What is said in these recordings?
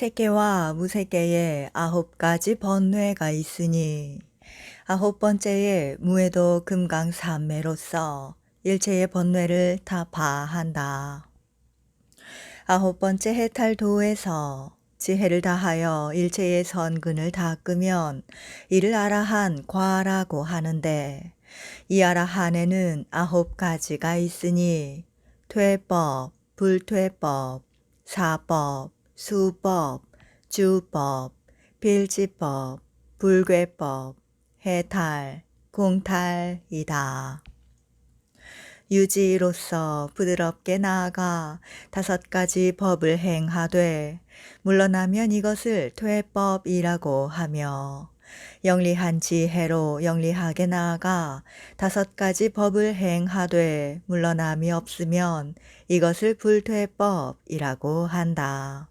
세계와 무세계에 아홉 가지 번뇌가 있으니 아홉 번째에 무에도 금강산매로서 일체의 번뇌를 다 파한다. 아홉 번째 해탈도에서 지혜를 다하여 일체의 선근을 닦으면 이를 아라한 과라고 하는데 이 아라한에는 아홉 가지가 있으니 퇴법, 불퇴법, 사법, 수법, 주법, 빌지법, 불괴법, 해탈, 공탈이다. 유지로서 부드럽게 나아가 다섯 가지 법을 행하되 물러나면 이것을 퇴법이라고 하며 영리한 지혜로 영리하게 나아가 다섯 가지 법을 행하되 물러남이 없으면 이것을 불퇴법이라고 한다.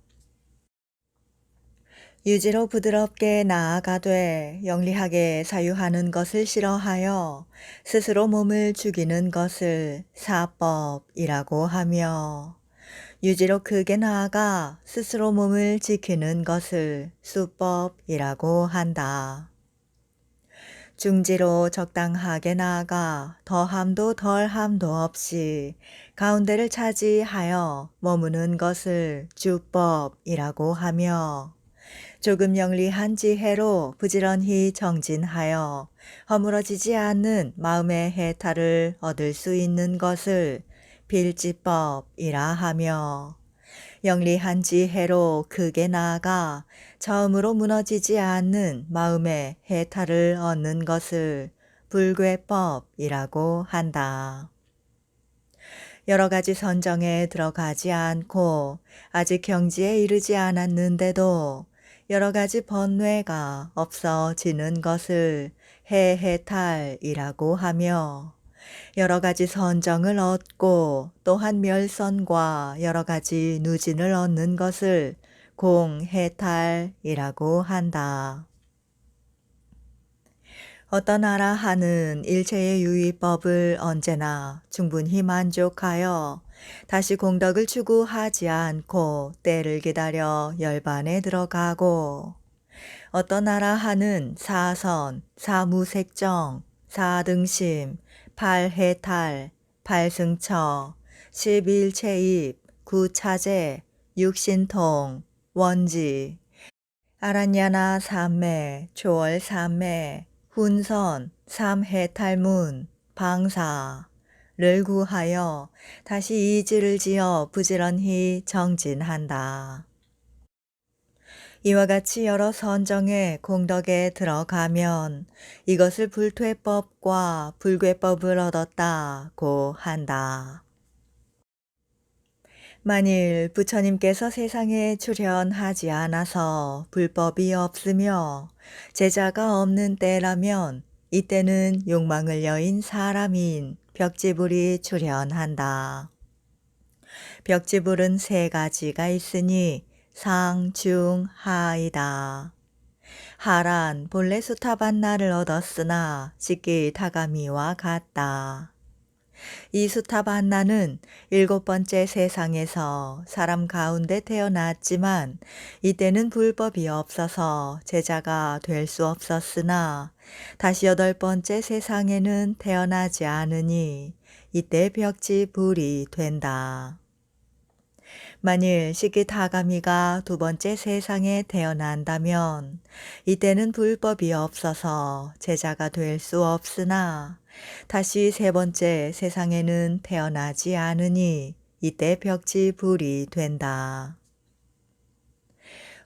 유지로 부드럽게 나아가되 영리하게 사유하는 것을 싫어하여 스스로 몸을 죽이는 것을 사법이라고 하며 유지로 크게 나아가 스스로 몸을 지키는 것을 수법이라고 한다. 중지로 적당하게 나아가 더함도 덜함도 없이 가운데를 차지하여 머무는 것을 주법이라고 하며 조금 영리한 지혜로 부지런히 정진하여 허물어지지 않는 마음의 해탈을 얻을 수 있는 것을 빌지법이라 하며 영리한 지혜로 크게 나아가 처음으로 무너지지 않는 마음의 해탈을 얻는 것을 불괴법이라고 한다. 여러 가지 선정에 들어가지 않고 아직 경지에 이르지 않았는데도 여러 가지 번뇌가 없어지는 것을 해해탈이라고 하며 여러 가지 선정을 얻고 또한 멸선과 여러 가지 누진을 얻는 것을 공해탈이라고 한다. 어떤 아라하는 일체의 유의법을 언제나 충분히 만족하여 다시 공덕을 추구하지 않고 때를 기다려 열반에 들어가고 어떤 아라하는 사선, 사무색정, 사등심, 팔해탈, 팔승처, 십일체입, 구차제, 육신통, 원지, 아란야나 삼매, 초월 삼매, 훈선, 삼해탈문, 방사 를 구하여 다시 이지를 지어 부지런히 정진한다. 이와 같이 여러 선정의 공덕에 들어가면 이것을 불퇴법과 불괴법을 얻었다고 한다. 만일 부처님께서 세상에 출현하지 않아서 불법이 없으며 제자가 없는 때라면 이때는 욕망을 여인 사람인 벽지불이 출현한다. 벽지불은 세 가지가 있으니 상, 중, 하이다. 하란 본래 수타반나를 얻었으나 식기 타가미와 같다. 이 수타반나는 일곱 번째 세상에서 사람 가운데 태어났지만 이때는 불법이 없어서 제자가 될 수 없었으나 다시 여덟 번째 세상에는 태어나지 않으니 이때 벽지 불이 된다. 만일 시기타가미가 두 번째 세상에 태어난다면 이때는 불법이 없어서 제자가 될 수 없으나 다시 세 번째 세상에는 태어나지 않으니 이때 벽지 불이 된다.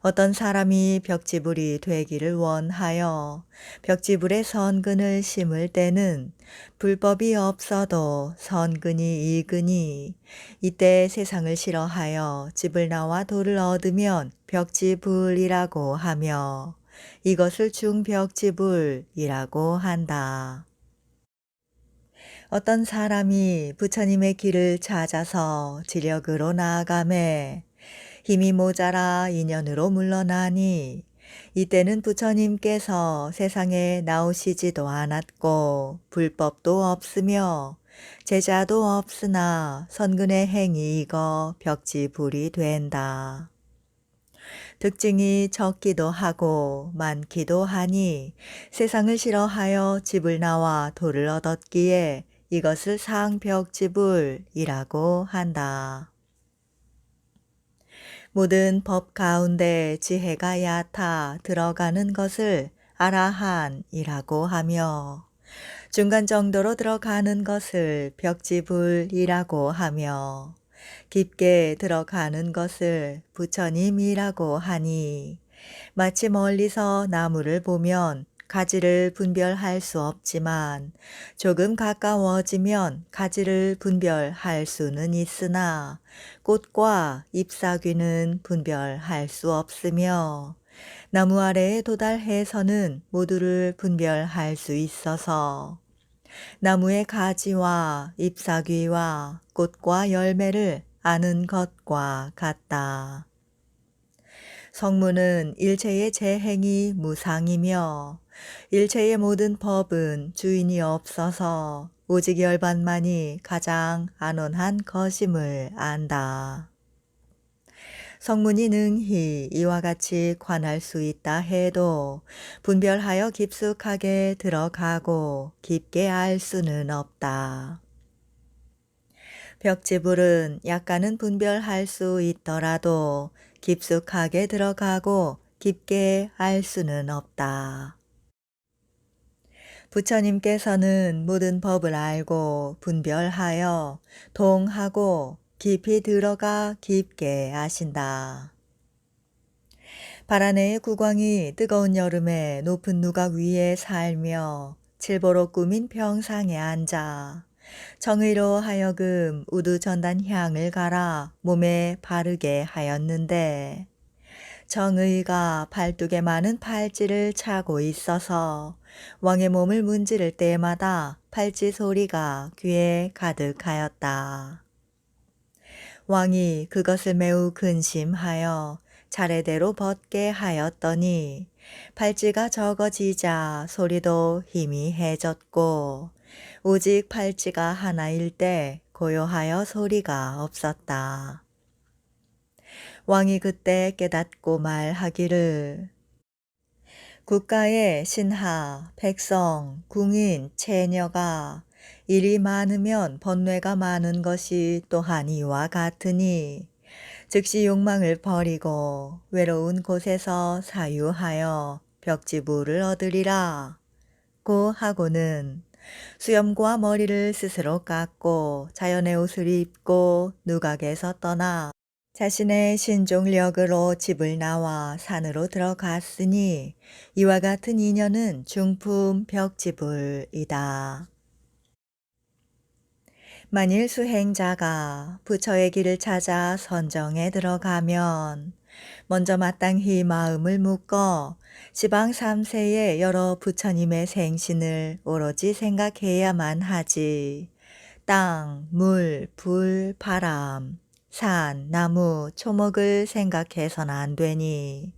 어떤 사람이 벽지불이 되기를 원하여 벽지불의 선근을 심을 때는 불법이 없어도 선근이 이근이 이때 세상을 싫어하여 집을 나와 돌을 얻으면 벽지불이라고 하며 이것을 중벽지불이라고 한다. 어떤 사람이 부처님의 길을 찾아서 지력으로 나아가매 힘이 모자라 인연으로 물러나니 이때는 부처님께서 세상에 나오시지도 않았고 불법도 없으며 제자도 없으나 선근의 행이 익어 벽지불이 된다. 특징이 적기도 하고 많기도 하니 세상을 싫어하여 집을 나와 돌을 얻었기에 이것을 상벽지불이라고 한다. 모든 법 가운데 지혜가 얕아 들어가는 것을 아라한이라고 하며 중간 정도로 들어가는 것을 벽지불이라고 하며 깊게 들어가는 것을 부처님이라고 하니 마치 멀리서 나무를 보면 가지를 분별할 수 없지만 조금 가까워지면 가지를 분별할 수는 있으나 꽃과 잎사귀는 분별할 수 없으며 나무 아래에 도달해서는 모두를 분별할 수 있어서 나무의 가지와 잎사귀와 꽃과 열매를 아는 것과 같다. 성문은 일체의 재행이 무상이며 일체의 모든 법은 주인이 없어서 오직 열반만이 가장 안온한 것임을 안다. 성문이 능히 이와 같이 관할 수 있다 해도 분별하여 깊숙하게 들어가고 깊게 알 수는 없다. 벽지불은 약간은 분별할 수 있더라도 깊숙하게 들어가고 깊게 알 수는 없다. 부처님께서는 모든 법을 알고 분별하여 동하고 깊이 들어가 깊게 아신다. 바라네의 국왕이 뜨거운 여름에 높은 누각 위에 살며 칠보로 꾸민 평상에 앉아 정의로 하여금 우두 전단 향을 갈아 몸에 바르게 하였는데 정의가 팔뚝에 많은 팔찌를 차고 있어서 왕의 몸을 문지를 때마다 팔찌 소리가 귀에 가득하였다. 왕이 그것을 매우 근심하여 차례대로 벗게 하였더니 팔찌가 적어지자 소리도 희미해졌고 오직 팔찌가 하나일 때 고요하여 소리가 없었다. 왕이 그때 깨닫고 말하기를 국가의 신하, 백성, 궁인, 채녀가 일이 많으면 번뇌가 많은 것이 또한 이와 같으니 즉시 욕망을 버리고 외로운 곳에서 사유하여 벽지부를 얻으리라. 고 하고는 수염과 머리를 스스로 깎고 자연의 옷을 입고 누각에서 떠나 자신의 신종력으로 집을 나와 산으로 들어갔으니 이와 같은 인연은 중품 벽지불이다. 만일 수행자가 부처의 길을 찾아 선정에 들어가면 먼저 마땅히 마음을 묶어 지방 3세의 여러 부처님의 생신을 오로지 생각해야만 하지. 땅, 물, 불, 바람, 산, 나무, 초목을 생각해서는 안 되니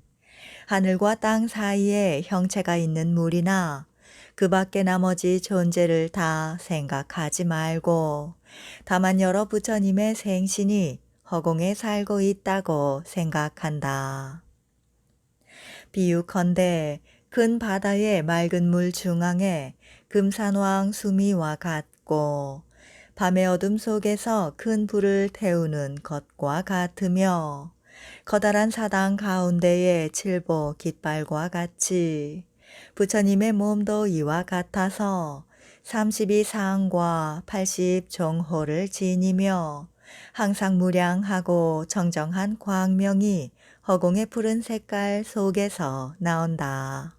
하늘과 땅 사이에 형체가 있는 물이나 그 밖에 나머지 존재를 다 생각하지 말고 다만 여러 부처님의 생신이 허공에 살고 있다고 생각한다. 비유컨대 큰 바다의 맑은 물 중앙에 금산왕 수미와 같고 밤의 어둠 속에서 큰 불을 태우는 것과 같으며 커다란 사당 가운데의 칠보 깃발과 같이 부처님의 몸도 이와 같아서 32상과 80종호를 지니며 항상 무량하고 정정한 광명이 허공의 푸른 색깔 속에서 나온다.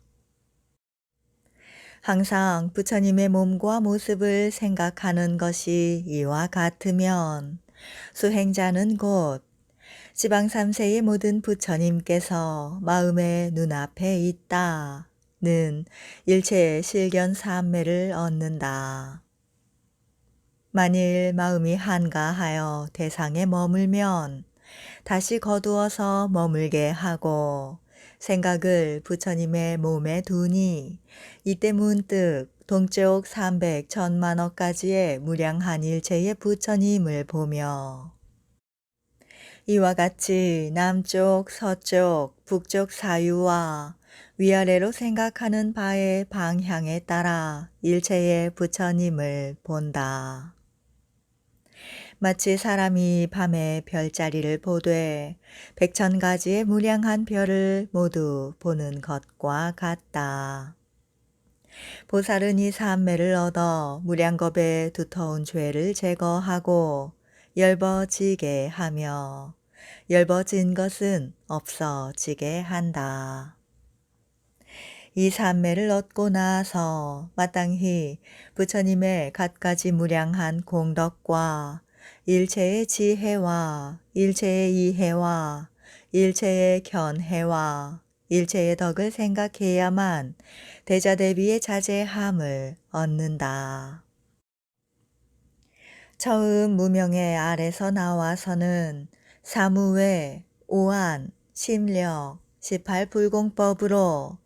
항상 부처님의 몸과 모습을 생각하는 것이 이와 같으면 수행자는 곧 지방 3세의 모든 부처님께서 마음의 눈앞에 있다는 일체의 실견 삼매를 얻는다. 만일 마음이 한가하여 대상에 머물면 다시 거두어서 머물게 하고 생각을 부처님의 몸에 두니 이때 문득 동쪽 300 천만억까지의 무량한 일체의 부처님을 보며 이와 같이 남쪽, 서쪽, 북쪽 사유와 위아래로 생각하는 바의 방향에 따라 일체의 부처님을 본다. 마치 사람이 밤에 별자리를 보되 백천 가지의 무량한 별을 모두 보는 것과 같다. 보살은 이 삼매를 얻어 무량겁의 두터운 죄를 제거하고 열버지게 하며 열버진 것은 없어지게 한다. 이 삼매를 얻고 나서 마땅히 부처님의 갖가지 무량한 공덕과 일체의 지혜와 일체의 이해와 일체의 견해와 일체의 덕을 생각해야만 대자 대비의 자제함을 얻는다. 처음 무명의 아래서 나와서는 사무외, 오한, 심력, 18불공법으로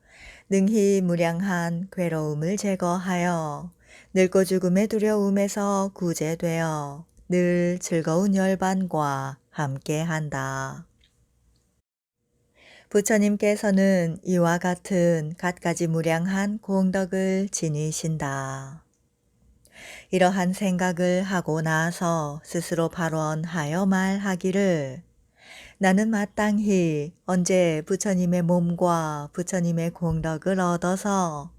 능히 무량한 괴로움을 제거하여 늙고 죽음의 두려움에서 구제되어 늘 즐거운 열반과 함께 한다. 부처님께서는 이와 같은 갖가지 무량한 공덕을 지니신다. 이러한 생각을 하고 나서 스스로 발언하여 말하기를 나는 마땅히 언제 부처님의 몸과 부처님의 공덕을 얻어서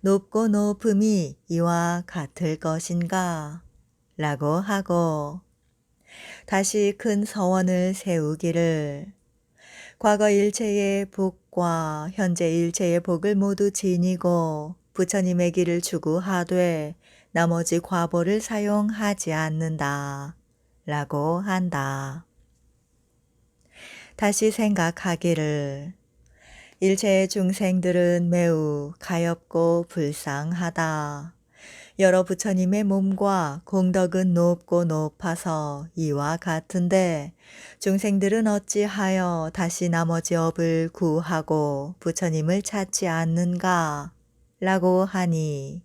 높고 높음이 이와 같을 것인가 라고 하고 다시 큰 서원을 세우기를 과거 일체의 복과 현재 일체의 복을 모두 지니고 부처님의 길을 추구하되 나머지 과보를 사용하지 않는다. 라고 한다. 다시 생각하기를 일체의 중생들은 매우 가엽고 불쌍하다. 여러 부처님의 몸과 공덕은 높고 높아서 이와 같은데 중생들은 어찌하여 다시 나머지 업을 구하고 부처님을 찾지 않는가? 라고 하니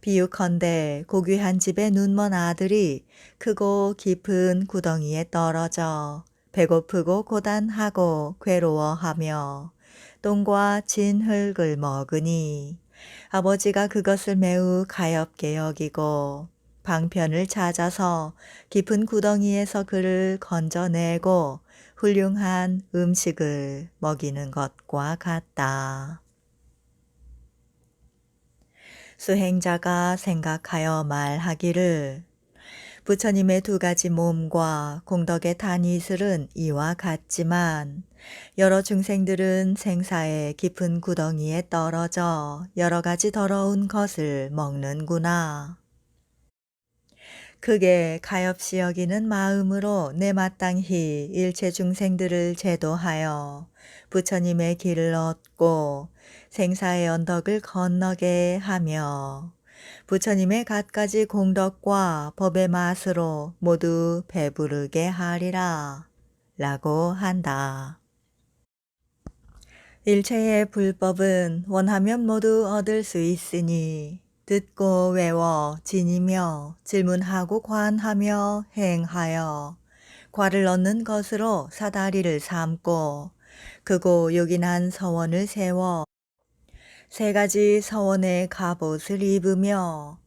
비유컨대 고귀한 집의 눈먼 아들이 크고 깊은 구덩이에 떨어져 배고프고 고단하고 괴로워하며 똥과 진흙을 먹으니 아버지가 그것을 매우 가엽게 여기고 방편을 찾아서 깊은 구덩이에서 그를 건져내고 훌륭한 음식을 먹이는 것과 같다. 수행자가 생각하여 말하기를 부처님의 두 가지 몸과 공덕의 단이슬은 이와 같지만 여러 중생들은 생사의 깊은 구덩이에 떨어져 여러 가지 더러운 것을 먹는구나. 크게 가엾이 여기는 마음으로 내 마땅히 일체 중생들을 제도하여 부처님의 길을 얻고 생사의 언덕을 건너게 하며 부처님의 갖가지 공덕과 법의 맛으로 모두 배부르게 하리라 라고 한다. 일체의 불법은 원하면 모두 얻을 수 있으니 듣고 외워 지니며 질문하고 관하며 행하여 과를 얻는 것으로 사다리를 삼고 크고 요긴한 서원을 세워 세 가지 서원의 갑옷을 입으며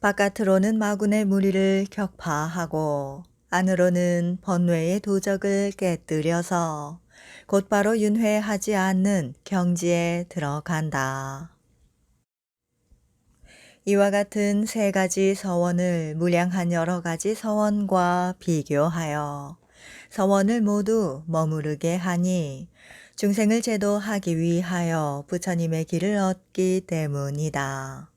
바깥으로는 마군의 무리를 격파하고 안으로는 번뇌의 도적을 깨뜨려서 곧바로 윤회하지 않는 경지에 들어간다. 이와 같은 세 가지 서원을 무량한 여러 가지 서원과 비교하여 서원을 모두 머무르게 하니 중생을 제도하기 위하여 부처님의 길을 얻기 때문이다.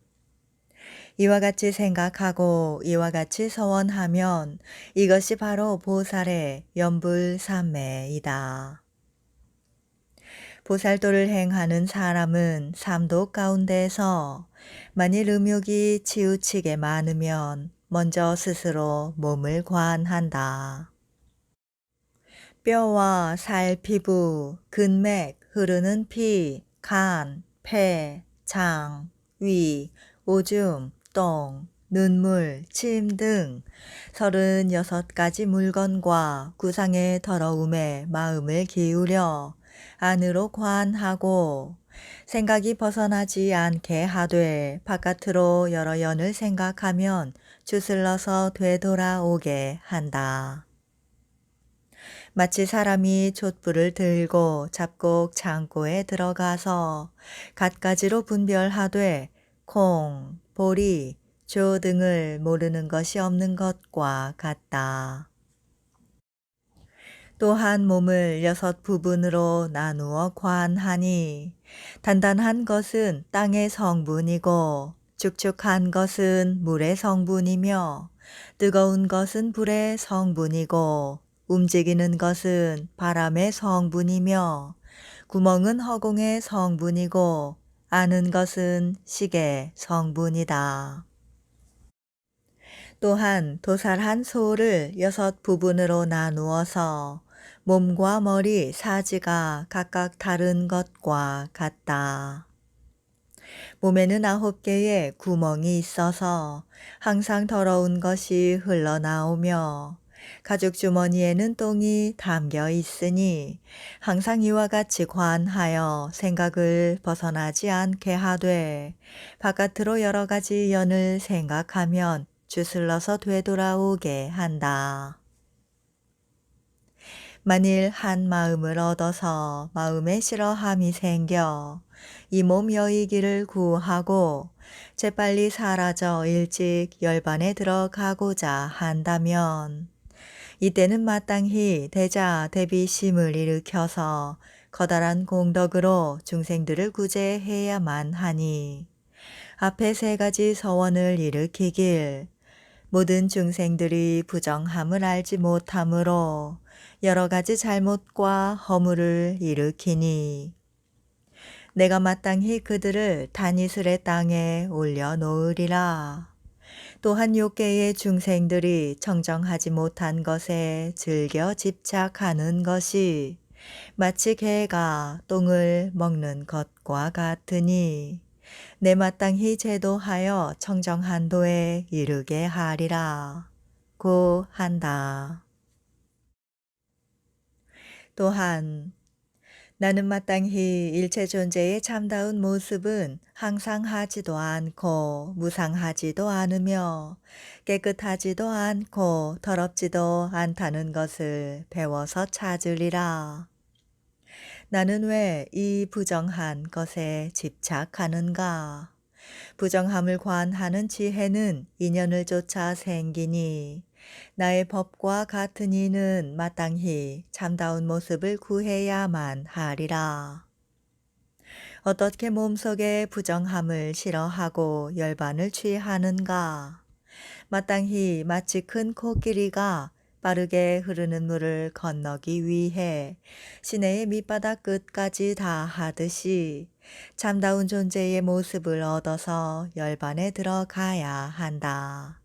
이와 같이 생각하고 이와 같이 서원하면 이것이 바로 보살의 연불삼매이다. 보살도를 행하는 사람은 삼도 가운데서 만일 음욕이 치우치게 많으면 먼저 스스로 몸을 관한다. 뼈와 살, 피부, 근맥, 흐르는 피, 간, 폐, 장, 위, 오줌, 똥, 눈물, 침 등 36가지 물건과 구상의 더러움에 마음을 기울여 안으로 관하고 생각이 벗어나지 않게 하되 바깥으로 여러 연을 생각하면 주슬러서 되돌아오게 한다. 마치 사람이 촛불을 들고 잡곡 창고에 들어가서 갖가지로 분별하되 콩, 보리, 조 등을 모르는 것이 없는 것과 같다. 또한 몸을 여섯 부분으로 나누어 관하니 단단한 것은 땅의 성분이고 축축한 것은 물의 성분이며 뜨거운 것은 불의 성분이고 움직이는 것은 바람의 성분이며 구멍은 허공의 성분이고 아는 것은 식의 성분이다. 또한 도살한 소를 여섯 부분으로 나누어서 몸과 머리 사지가 각각 다른 것과 같다. 몸에는 아홉 개의 구멍이 있어서 항상 더러운 것이 흘러나오며 가죽 주머니에는 똥이 담겨 있으니 항상 이와 같이 관하여 생각을 벗어나지 않게 하되 바깥으로 여러 가지 연을 생각하면 주슬러서 되돌아오게 한다. 만일 한 마음을 얻어서 마음에 싫어함이 생겨 이 몸 여의기를 구하고 재빨리 사라져 일찍 열반에 들어가고자 한다면 이때는 마땅히 대자 대비심을 일으켜서 커다란 공덕으로 중생들을 구제해야만 하니 앞에 세 가지 서원을 일으키길 모든 중생들이 부정함을 알지 못함으로 여러 가지 잘못과 허물을 일으키니 내가 마땅히 그들을 단이슬의 땅에 올려놓으리라. 또한 욕계의 중생들이 청정하지 못한 것에 즐겨 집착하는 것이 마치 개가 똥을 먹는 것과 같으니 내 마땅히 제도하여 청정한 도에 이르게 하리라. 고 한다. 또한 나는 마땅히 일체 존재의 참다운 모습은 항상 하지도 않고 무상하지도 않으며 깨끗하지도 않고 더럽지도 않다는 것을 배워서 찾으리라. 나는 왜 이 부정한 것에 집착하는가? 부정함을 관하는 지혜는 인연을 쫓아 생기니 나의 법과 같은 이는 마땅히 참다운 모습을 구해야만 하리라. 어떻게 몸속에 부정함을 싫어하고 열반을 취하는가? 마땅히 마치 큰 코끼리가 빠르게 흐르는 물을 건너기 위해 시내의 밑바닥 끝까지 다 하듯이 참다운 존재의 모습을 얻어서 열반에 들어가야 한다.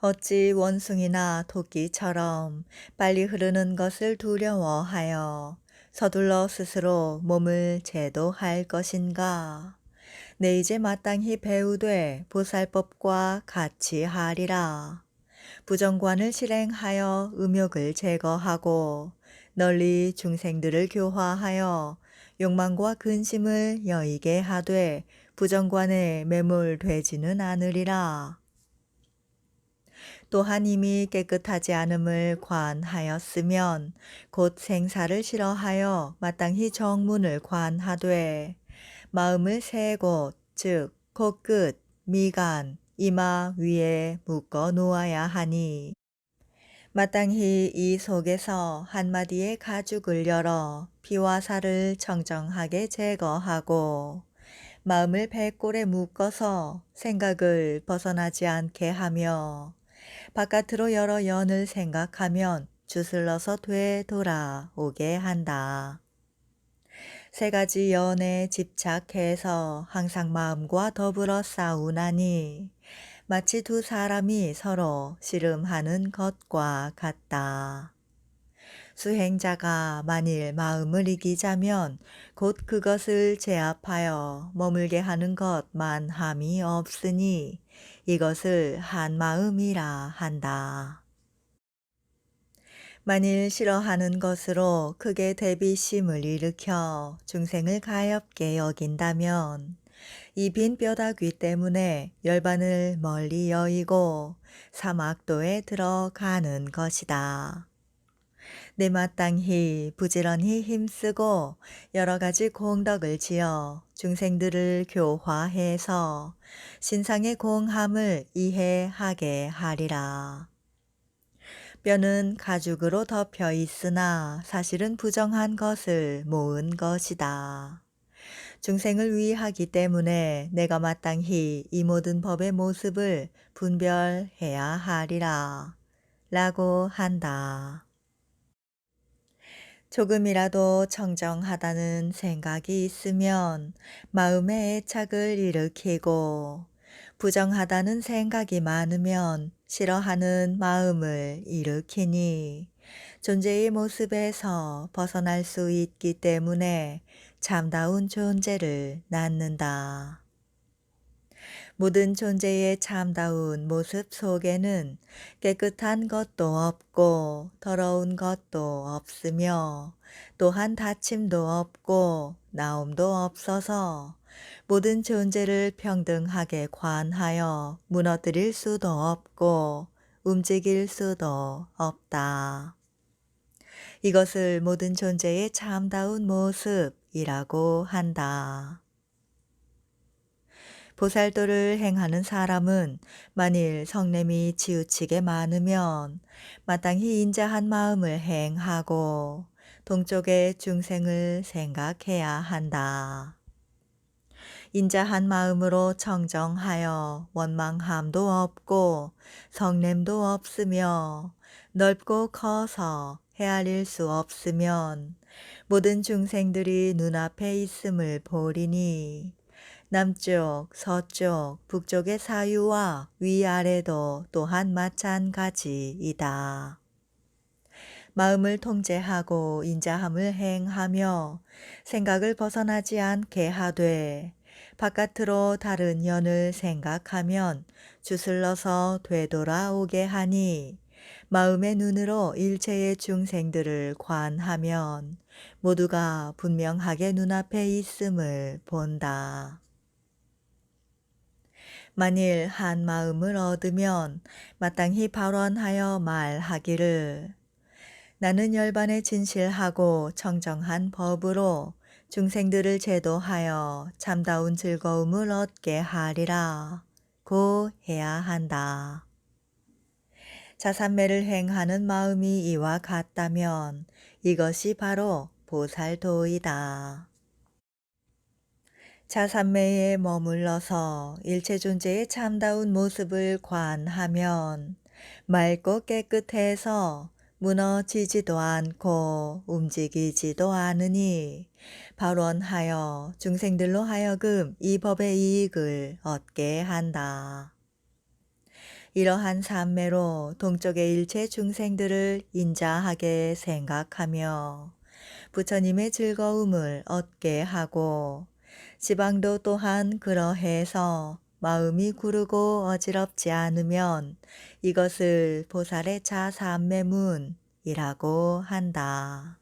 어찌 원숭이나 토끼처럼 빨리 흐르는 것을 두려워하여 서둘러 스스로 몸을 제도할 것인가? 내 이제 마땅히 배우되 보살법과 같이 하리라. 부정관을 실행하여 음욕을 제거하고 널리 중생들을 교화하여 욕망과 근심을 여의게 하되 부정관에 매몰되지는 않으리라. 또한 이미 깨끗하지 않음을 관하였으면 곧 생사를 싫어하여 마땅히 정문을 관하되 마음을 세 곳, 즉 코끝, 미간, 이마 위에 묶어 놓아야 하니. 마땅히 이 속에서 한 마디의 가죽을 열어 피와 살을 청정하게 제거하고 마음을 배꼴에 묶어서 생각을 벗어나지 않게 하며 바깥으로 여러 연을 생각하면 주슬러서 되돌아오게 한다. 세 가지 연에 집착해서 항상 마음과 더불어 싸우나니 마치 두 사람이 서로 씨름하는 것과 같다. 수행자가 만일 마음을 이기자면 곧 그것을 제압하여 머물게 하는 것만 함이 없으니 이것을 한 마음이라 한다. 만일 싫어하는 것으로 크게 대비심을 일으켜 중생을 가엽게 여긴다면 이 빈 뼈다귀 때문에 열반을 멀리 여의고 사막도에 들어가는 것이다. 내 마땅히 부지런히 힘쓰고 여러 가지 공덕을 지어 중생들을 교화해서 신상의 공함을 이해하게 하리라. 뼈는 가죽으로 덮여 있으나 사실은 부정한 것을 모은 것이다. 중생을 위하기 때문에 내가 마땅히 이 모든 법의 모습을 분별해야 하리라. 라고 한다. 조금이라도 청정하다는 생각이 있으면 마음에 애착을 일으키고 부정하다는 생각이 많으면 싫어하는 마음을 일으키니 존재의 모습에서 벗어날 수 있기 때문에 참다운 존재를 낳는다. 모든 존재의 참다운 모습 속에는 깨끗한 것도 없고 더러운 것도 없으며 또한 다침도 없고 나옴도 없어서 모든 존재를 평등하게 관하여 무너뜨릴 수도 없고 움직일 수도 없다. 이것을 모든 존재의 참다운 모습이라고 한다. 보살도를 행하는 사람은 만일 성냄이 지우치게 많으면 마땅히 인자한 마음을 행하고 동쪽의 중생을 생각해야 한다. 인자한 마음으로 청정하여 원망함도 없고 성냄도 없으며 넓고 커서 헤아릴 수 없으면 모든 중생들이 눈앞에 있음을 보리니 남쪽, 서쪽, 북쪽의 사유와 위아래도 또한 마찬가지이다. 마음을 통제하고 인자함을 행하며 생각을 벗어나지 않게 하되 바깥으로 다른 연을 생각하면 주슬러서 되돌아오게 하니 마음의 눈으로 일체의 중생들을 관하면 모두가 분명하게 눈앞에 있음을 본다. 만일 한 마음을 얻으면 마땅히 발언하여 말하기를 나는 열반에 진실하고 청정한 법으로 중생들을 제도하여 참다운 즐거움을 얻게 하리라 고 해야 한다. 자산매를 행하는 마음이 이와 같다면 이것이 바로 보살도이다. 자산매에 머물러서 일체 존재의 참다운 모습을 관하면 맑고 깨끗해서 무너지지도 않고 움직이지도 않으니 발원하여 중생들로 하여금 이 법의 이익을 얻게 한다. 이러한 삼매로 동쪽의 일체 중생들을 인자하게 생각하며 부처님의 즐거움을 얻게 하고 지방도 또한 그러해서 마음이 구르고 어지럽지 않으면 이것을 보살의 자삼매문이라고 한다.